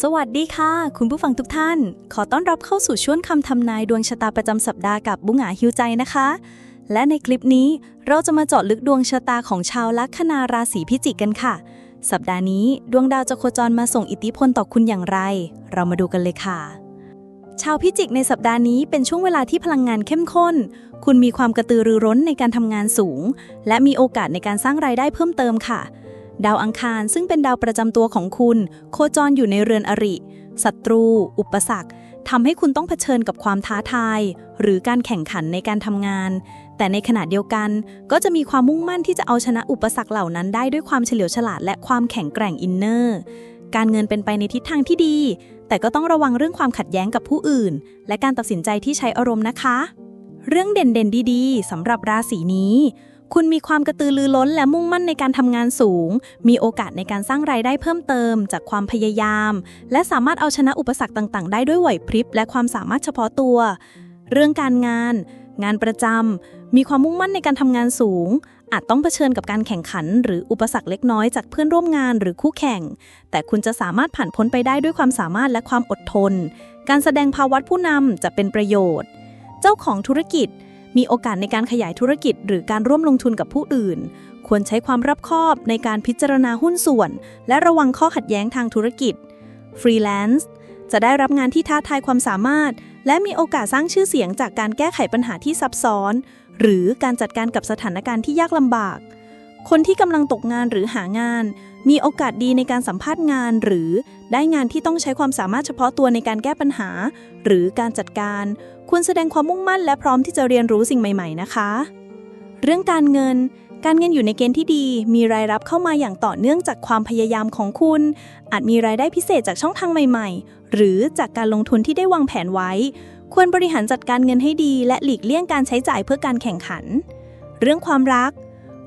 สวัสดีค่ะ คุณผู้ฟังทุกท่าน ขอต้อนรับเข้าสู่ช่วงคำทำนายดวงชะตาประจำสัปดาห์กับบุงหาฮิวใจนะคะ และในคลิปนี้เราจะมาเจาะลึกดวงชะตาของชาวลัคนาราศีพิจิกกันค่ะ สัปดาห์นี้ดวงดาวจะโคจรมาส่งอิทธิพลต่อคุณอย่างไร เรามาดูกันเลยค่ะ ชาวพิจิกในสัปดาห์นี้เป็นช่วงเวลาที่พลังงานเข้มข้น คุณมีความกระตือรือร้นในการทำงานสูง และมีโอกาสในการสร้างรายได้เพิ่มเติมค่ะ ดาวอังคารซึ่งเป็นดาวประจำตัวของคุณ โคจรอยู่ในเรือนอริศัตรู อุปสรรคทำให้คุณต้องเผชิญกับความท้าทาย หรือการแข่งขันในการทำงาน แต่ในขณะเดียวกัน ก็จะมีความมุ่งมั่นที่จะเอาชนะอุปสรรคเหล่านั้นได้ด้วยความเฉลียวฉลาดและความแข็งแกร่งอินเนอร์การเงินเป็นไปในทิศทางที่ดี แต่ก็ต้องระวังเรื่องความขัดแย้งกับผู้อื่น และการตัดสินใจที่ใช้อารมณ์นะคะ เรื่องเด่นๆดีๆสำหรับราศีนี้ คุณมีความกระตือรือร้นและมุ่งมั่นในการทำงานสูง มีโอกาสในการสร้างรายได้เพิ่มเติม จากความพยายาม และสามารถเอาชนะอุปสรรคต่าง ๆ ได้ด้วยไหวพริบ และความสามารถเฉพาะตัว เรื่องการงาน งานประจำมีความมุ่งมั่นในการทำงานสูง อาจต้องเผชิญกับการแข่งขัน หรืออุปสรรคเล็กน้อยจากเพื่อนร่วมงานหรือคู่แข่ง แต่คุณจะสามารถผ่านพ้นไปได้ด้วยความสามารถและความอดทน การแสดงภาวะผู้นำจะเป็นประโยชน์ เจ้าของธุรกิจ มีโอกาสในการขยายธุรกิจ หรือการร่วมลงทุนกับผู้อื่น ควรใช้ความรับคอบในการพิจารณาหุ้นส่วน และระวังข้อขัดแย้งทางธุรกิจฟรีแลนซ์จะได้รับงานที่ท้าทายความสามารถ และมีโอกาสสร้างชื่อเสียงจากการแก้ไขปัญหาที่ซับซ้อน หรือการจัดการกับสถานการณ์ที่ยากลำบาก คนที่กำลังตกงานหรือหางาน มีโอกาสดีในการสัมภาษณ์งาน หรือได้งานที่ต้องใช้ความสามารถเฉพาะตัวในการแก้ปัญหา หรือการจัดการ ควรแสดงความมุ่งมั่นและพร้อมที่จะเรียนรู้สิ่งใหม่ ๆ นะคะ เรื่องการเงิน การเงินอยู่ในเกณฑ์ที่ดี มีรายรับเข้ามาอย่างต่อเนื่องจากความพยายามของคุณ อาจมีรายได้พิเศษจากช่องทางใหม่ ๆ หรือจากการลงทุนที่ได้วางแผนไว้ ควรบริหารจัดการเงินให้ดี และหลีกเลี่ยงการใช้จ่ายเพื่อการแข่งขัน เรื่องความรัก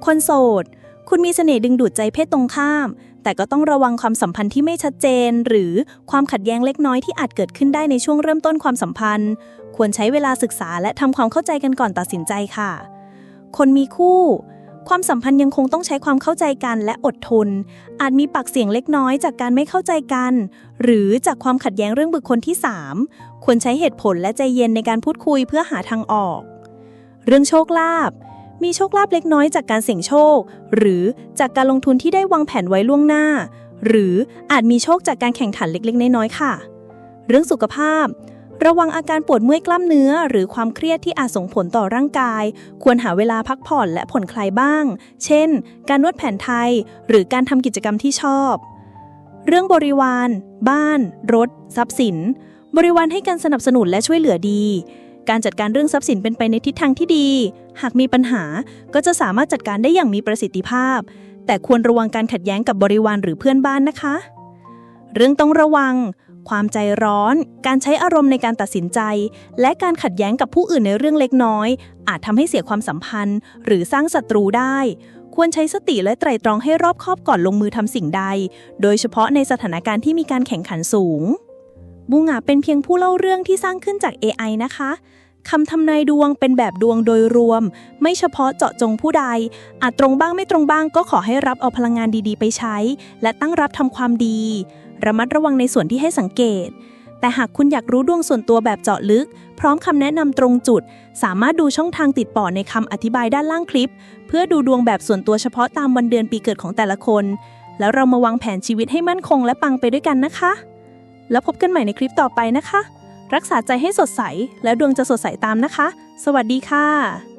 คนโสด คุณมีเสน่ห์ดึงดูดใจเพศตรงข้าม แต่ก็ต้องระวังความสัมพันธ์ที่ไม่ชัดเจน หรือความขัดแย้งเล็กน้อยที่อาจเกิดขึ้นได้ในช่วงเริ่มต้นความสัมพันธ์ ควรใช้เวลาศึกษาและทำความเข้าใจกันก่อนตัดสินใจค่ะ คนมีคู่ความสัมพันธ์ยังคงต้องใช้ความเข้าใจกันและอดทน อาจมีปากเสียงเล็กน้อยจากการไม่เข้าใจกัน หรือจากความขัดแย้งเรื่องบุคคลที่ 3 ควรใช้เหตุผลและใจเย็นในการพูดคุยเพื่อหาทางออก เรื่องโชคลาภ มีโชคลาภเล็กน้อยจากการเสี่ยงโชค หรือจากการลงทุนที่ได้วางแผนไว้ล่วงหน้า หรืออาจมีโชคจากการแข่งขันเล็กๆ น้อยๆค่ะ เรื่องสุขภาพ ระวังอาการปวดเมื่อยกล้ามเนื้อ หรือความเครียดที่อาจส่งผลต่อร่างกาย ควรหาเวลาพักผ่อนและผ่อนคลายบ้าง เช่น การนวดแผนไทย หรือการทำกิจกรรมที่ชอบ เรื่องบริวาร บ้าน รถ ทรัพย์สิน บริวารให้การสนับสนุนและช่วยเหลือดี การจัดการเรื่องทรัพย์สินเป็นไปในทิศทางที่ดี หากมีปัญหาก็จะสามารถจัดการได้อย่างมีประสิทธิภาพ แต่ควรระวังการขัดแย้งกับบริวารหรือเพื่อนบ้านนะคะ เรื่องต้องระวัง ความใจร้อน การใช้อารมณ์ในการตัดสินใจ และการขัดแย้งกับผู้อื่นในเรื่องเล็กน้อย อาจทำให้เสียความสัมพันธ์ หรือสร้างศัตรูได้ ควรใช้สติและไตร่ตรองให้รอบคอบก่อนลงมือทำสิ่งใด โดยเฉพาะในสถานการณ์ที่มีการแข่งขันสูง บูงาเป็นเพียงผู้เล่าเรื่องที่สร้างขึ้นจาก AI นะคะคำทำนายดวงเป็นแบบดวงโดยรวม ไม่เฉพาะเจาะจงผู้ใด อาจตรงบ้างไม่ตรงบ้างก็ขอให้รับเอาพลังงานดีๆ ไปใช้ และตั้งรับทำความดี ระมัดระวังในส่วนที่ให้สังเกต แต่หากคุณอยากรู้ดวงส่วนตัวแบบเจาะลึก พร้อมคำแนะนำตรงจุด สามารถดูช่องทางติดต่อในคำอธิบายด้านล่างคลิป เพื่อดูดวงแบบส่วนตัวเฉพาะตามวันเดือนปีเกิดของแต่ละคน แล้วเรามาวางแผนชีวิตให้มั่นคงและปังไปด้วยกันนะคะ แล้วพบกันใหม่ในคลิปต่อไปนะคะ รักษาใจให้สดใส แล้วดวงจะสดใสตามนะคะ สวัสดีค่ะ